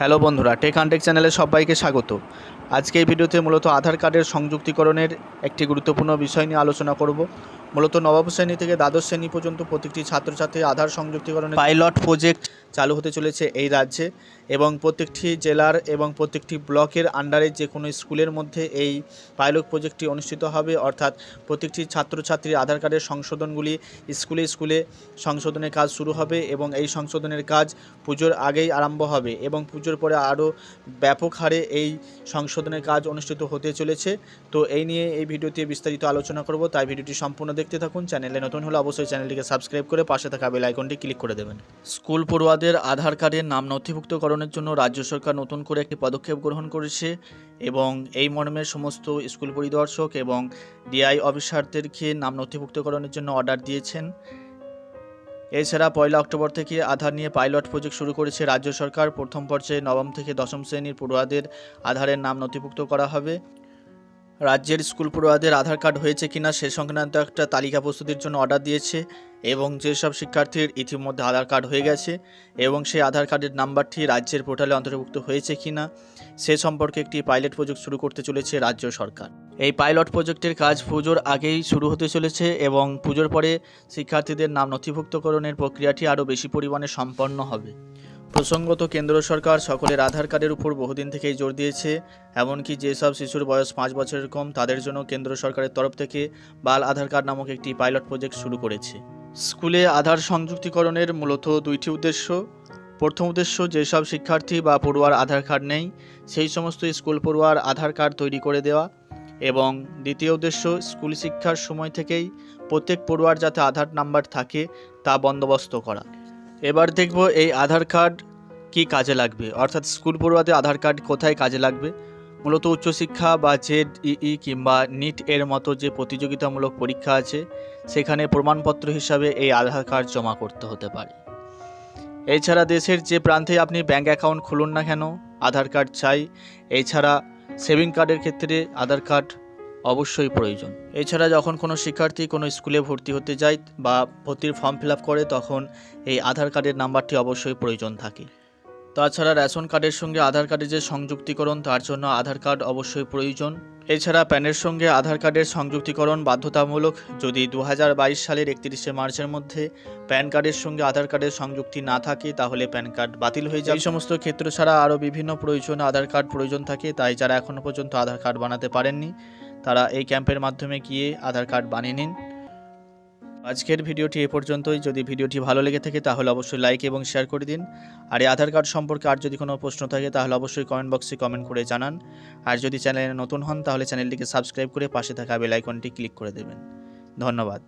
Hello বন্ধুরা, take আনটেক চ্যানেলে সবাইকে স্বাগত। আজকে এই ভিডিওতে মূলত আধার কার্ডের সংযুক্তিকরণের একটি গুরুত্বপূর্ণ বিষয় নিয়ে আলোচনা করব। মূলত নবম শ্রেণি থেকে দ্বাদশ শ্রেণি পর্যন্ত প্রত্যেকটি ছাত্রছাত্রী আধার সংযুক্তিকরণের পাইলট প্রজেক্ট চালু হতে চলেছে এই রাজ্যে। এবং প্রত্যেকটি জেলার এবং প্রত্যেকটি ব্লকের আন্ডারে যে কোনো স্কুলের মধ্যে এই পাইলট প্রজেক্টটি অনুষ্ঠিত হবে। অর্থাৎ প্রত্যেকটি ছাত্রছাত্রীর আধার কার্ডের সংশোধনগুলি স্কুলে স্কুলে সংশোধনের কাজ শুরু হবে এবং এই সংশোধনের কাজ পুজোর আগেই আরম্ভ হবে এবং পুজোর পরে আরও ব্যাপক হারে এই সংশোধনের কাজ অনুষ্ঠিত হতে চলেছে। তো এই নিয়ে এই ভিডিওতে বিস্তারিত আলোচনা করব, তাই ভিডিওটি সম্পূর্ণ দেখতে থাকুন। চ্যানেলে নতুন হলে অবশ্যই চ্যানেলটিকে সাবস্ক্রাইব করে পাশে থাকা বেল আইকনটি ক্লিক করে দেবেন। স্কুল পড়ুয়াদের আধার কার্ডের নাম নথিভুক্তকরণের জন্য রাজ্য সরকার নতুন করে একটি পদক্ষেপ গ্রহণ করেছে এবং এই মর্মে সমস্ত স্কুল পরিদর্শক এবং ডিআই অফিসারদেরকে নাম নথিভুক্তকরণের জন্য অর্ডার দিয়েছেন। এছাড়া পয়লা অক্টোবর থেকে আধার নিয়ে পাইলট প্রজেক্ট শুরু করেছে রাজ্য সরকার। প্রথম পর্যায়ে নবম থেকে দশম শ্রেণির পড়ুয়াদের আধারের নাম নথিভুক্ত করা হবে। রাজ্যের স্কুল পড়ুয়াদের আধার কার্ড হয়েছে কিনা সে সংক্রান্ত একটা তালিকা প্রস্তুতির জন্য অর্ডার দিয়েছে। এবং যেসব শিক্ষার্থীর ইতিমধ্যে আধার কার্ড হয়ে গেছে এবং সেই আধার কার্ডের নাম্বারটি রাজ্যের পোর্টালে অন্তর্ভুক্ত হয়েছে কিনা, সে সম্পর্কে একটি পাইলট প্রজেক্ট শুরু করতে চলেছে রাজ্য সরকার। এই পাইলট প্রজেক্টের কাজ পুজোর আগেই শুরু হতে চলেছে এবং পুজোর পরে শিক্ষার্থীদের নাম নথিভুক্তকরণের প্রক্রিয়াটি আরও বেশি পরিমাণে সম্পন্ন হবে। প্রসঙ্গত, কেন্দ্র সরকার সকলের আধার কার্ডের উপর বহুদিন থেকেই জোর দিয়েছে, এমনকি যেসব শিশুর বয়স পাঁচ বছরের কম, তাদের জন্য কেন্দ্র সরকারের তরফ থেকে বাল আধার কার্ড নামক একটি পাইলট প্রজেক্ট শুরু করেছে। স্কুলে আধার সংযুক্তিকরণের মূলত দুইটি উদ্দেশ্য। প্রথম উদ্দেশ্য, যেসব শিক্ষার্থী বা পড়ুয়ার আধার কার্ড নেই, সেই সমস্ত স্কুল পড়ুয়ার আধার কার্ড তৈরি করে দেওয়া। এবং দ্বিতীয় উদ্দেশ্য, স্কুল শিক্ষার সময় থেকেই প্রত্যেক পড়ুয়ার যাতে আধার নাম্বার থাকে, তা বন্দোবস্ত করা। এবার দেখব এই আধার কার্ড কি কাজে লাগবে? অর্থাৎ স্কুল পড়ুয়াদের আধার কার্ড কোথায় কাজে লাগবে? মূলত উচ্চশিক্ষা বা জেড ইই কিংবা নিট এর মতো যে প্রতিযোগিতামূলক পরীক্ষা আছে, সেখানে প্রমাণপত্র হিসাবে এই আধার কার্ড জমা করতে হতে পারে। এছাড়া দেশের যে প্রান্তে আপনি ব্যাঙ্ক অ্যাকাউন্ট খুলুন না কেন, আধার কার্ড চাই। এছাড়া সেভিং কার্ডের ক্ষেত্রে আধার কার্ড অবশ্যই প্রয়োজন। এছাড়া যখন কোনো শিক্ষার্থী কোনো স্কুলে ভর্তি হতে যায় বা ভর্তির ফর্ম ফিল করে, তখন এই আধার কার্ডের নাম্বারটি অবশ্যই প্রয়োজন থাকে। তাছাড়া রেশন কার্ডের সঙ্গে আধার কার্ডের যে সংযুক্তিকরণ, তার জন্য আধার কার্ড অবশ্যই প্রয়োজন। এছাড়া প্যানের সঙ্গে আধার কার্ডের সংযুক্তিকরণ বাধ্যতামূলক, যদি দু হাজার বাইশ সালের একত্রিশে মার্চের মধ্যে প্যান কার্ডের সঙ্গে আধার কার্ডের সংযুক্তি না থাকে, তাহলে প্যান কার্ড বাতিল হয়ে যায় এই সমস্ত ক্ষেত্র ছাড়া আরও বিভিন্ন প্রয়োজন আধার কার্ড প্রয়োজন থাকে, তাই যারা এখনও পর্যন্ত আধার কার্ড বানাতে পারেননি, তারা এই ক্যাম্পের মাধ্যমে গিয়ে আধার কার্ড বানিয়ে নিন। আজকের ভিডিওটি এ পর্যন্তই। যদি ভিডিওটি ভালো লেগে থাকে তাহলে অবশ্যই লাইক এবং শেয়ার করে দিন। আর এই আধার কার্ড সম্পর্কে আর যদি কোনো প্রশ্ন থাকে তাহলে অবশ্যই কমেন্ট বক্সে কমেন্ট করে জানান। আর যদি চ্যানেলে নতুন হন তাহলে চ্যানেলটিকে সাবস্ক্রাইব করে পাশে থাকা বেল আইকনটি ক্লিক করে দেবেন। ধন্যবাদ।